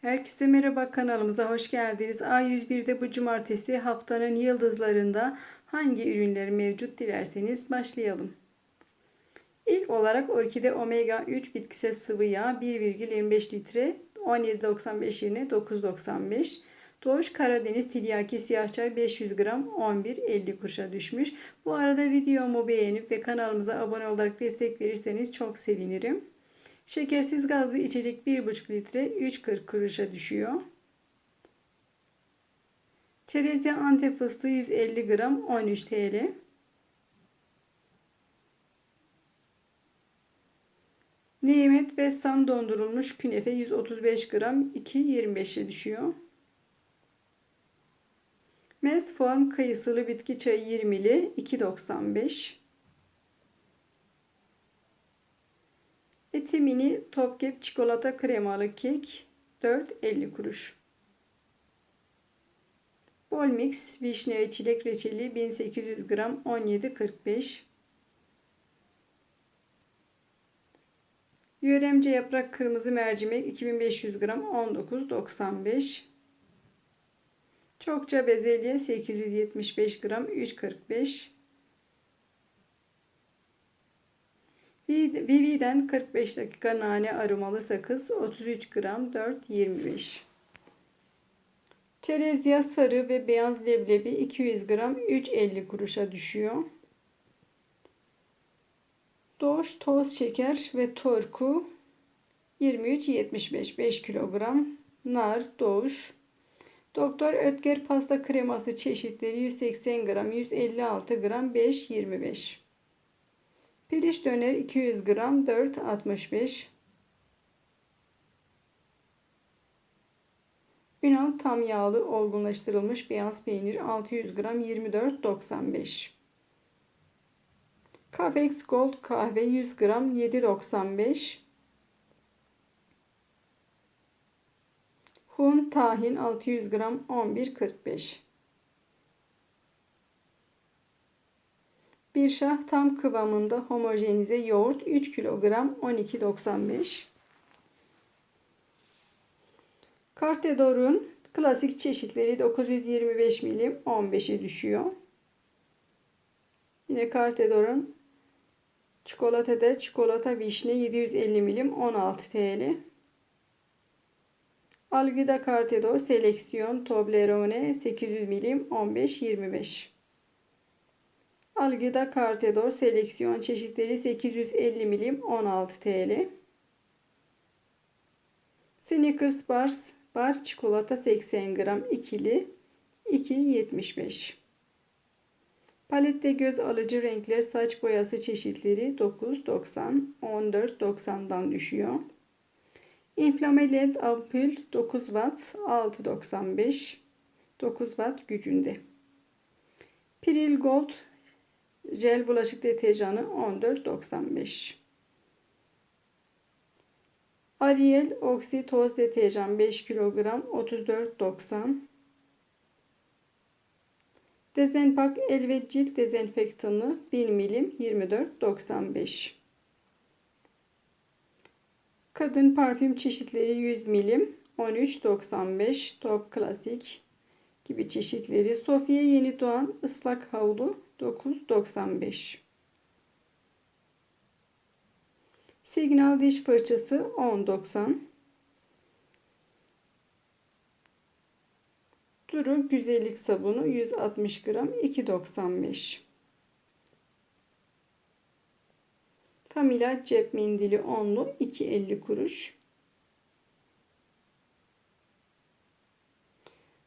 Herkese merhaba kanalımıza hoş geldiniz. A101'de bu cumartesi haftanın yıldızlarında hangi ürünler mevcut dilerseniz başlayalım. İlk olarak Orkide Omega 3 bitkisel sıvı yağ 1,25 litre 17.95 yerine 9.95. Doğuş Karadeniz Tiryaki Siyah Çay 500 gram 11.50 kuruşa düşmüş. Bu arada videomu beğenip ve kanalımıza abone olarak destek verirseniz çok sevinirim. Şekersiz gazlı içecek 1,5 litre 3,40 kuruşa düşüyor. Çerezya Antep fıstığı 150 gram 13 TL. Nimet ve Sam dondurulmuş künefe 135 gram 2.25'e düşüyor. Mesform kayısılı bitki çayı 20'li 2.95. Eti mini Topkep çikolata kremalı kek 4.50 kuruş. Bol mix vişne ve çilek reçeli 1800 gram 17.45. Yöremce yaprak kırmızı mercimek 2500 gram 19.95. Çokça bezelye 875 gram 3.45. Vivi'den 45 dakika nane aromalı sakız 33 gram 4.25. Çerezya sarı ve beyaz leblebi 200 gram 3.50 kuruşa düşüyor. Doğuş toz şeker ve torku 23.75 5 kilogram. Nar, doğuş. Doktor Ötker pasta kreması çeşitleri 180 gram 156 gram 5.25. Piliç döner 200 gram 4.65. Ünal tam yağlı olgunlaştırılmış beyaz peynir 600 gram 24.95. Cafex Gold kahve 100 gram 7.95. Hun tahin 600 gram 11.45. Bir şah tam kıvamında homojenize yoğurt 3 kilogram 12.95. Kartedor'un klasik çeşitleri 925 milim 15'e düşüyor. Yine Kartedor'un çikolata çikolata vişne 750 milim 16 TL. Algida Cartedor Seleksiyon Toblerone 800 milim 15-25. Algida Cartedor Seleksiyon çeşitleri 850 milim 16 TL. Snickers Bars Bar çikolata 80 gram ikili 2.75. Palette göz alıcı renkler saç boyası çeşitleri 9.90 14.90'dan düşüyor. Inflame led ampul 9 watt 6.95 9 watt gücünde. Piril Gold jel bulaşık deterjanı 14.95. Ariel Oxy toz deterjan 5 kilogram 34.90. Dezenpak el ve cilt dezenfektanı 1000 milim 24.95. Kadın parfüm çeşitleri 100 milim 13.95 Top Klasik gibi çeşitleri. Sofia Yeni Doğan ıslak havlu 9.95 Signal diş fırçası 10.90 Duru güzellik sabunu 160 gram 2.95 Famila cep mendili onlu 2.50 kuruş.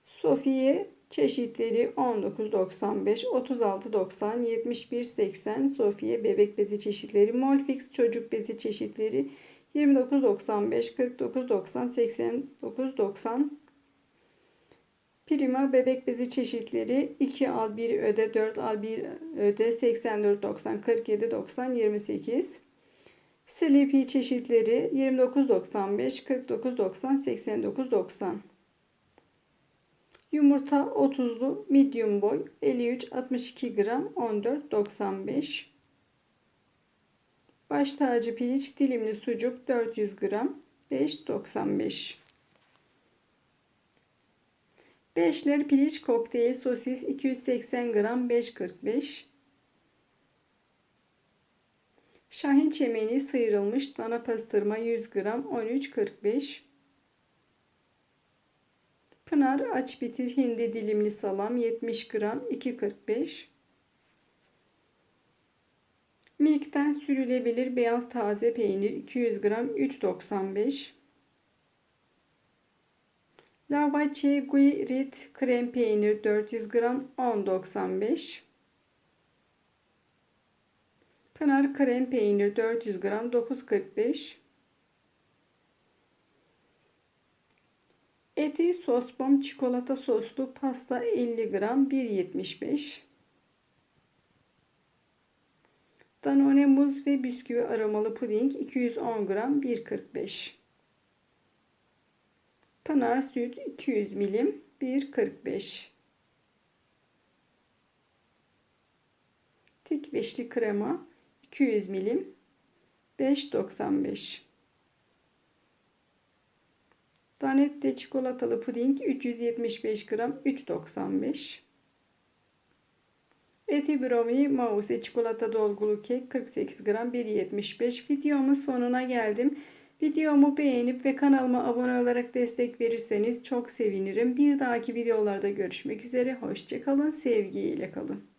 Sofiye çeşitleri 19.95, 36.90, 71.80 Sofiye bebek bezi çeşitleri, Molfix çocuk bezi çeşitleri 29.95, 49.90, 89.90 Prima bebek bezi çeşitleri 2 al 1 öde 4 al 1 öde 84.90 47.90 28 Sleepy çeşitleri 29.95 49.90 89.90 Yumurta 30'lu medium boy 53 62 gram 14.95 Baş tacı piliç dilimli sucuk 400 gram 5.95 Beşler piliç kokteyl sosis 280 gram 5.45. Şahin çemeni sıyrılmış dana pastırma 100 gram 13.45. Pınar aç bitir hindi dilimli salam 70 gram 2.45. Milk'ten sürülebilir beyaz taze peynir 200 gram 3.95. Lavache Guirit krem peynir 400 gram 10.95. Pınar krem peynir 400 gram 9.45. Eti sos bom çikolata soslu pasta 50 gram 1.75. Danone muz ve bisküvi aromalı puding 210 gram 1.45. Pınar süt 200 milim 1.45. Tik beşli krema 200 milim 5.95. Danette çikolatalı puding 375 gram 3.95. Eti brownie mouse çikolata dolgulu kek 48 gram 1.75. Videomun sonuna geldim. Videomu beğenip ve kanalıma abone olarak destek verirseniz çok sevinirim. Bir dahaki videolarda görüşmek üzere. Hoşçakalın. Sevgiyle kalın.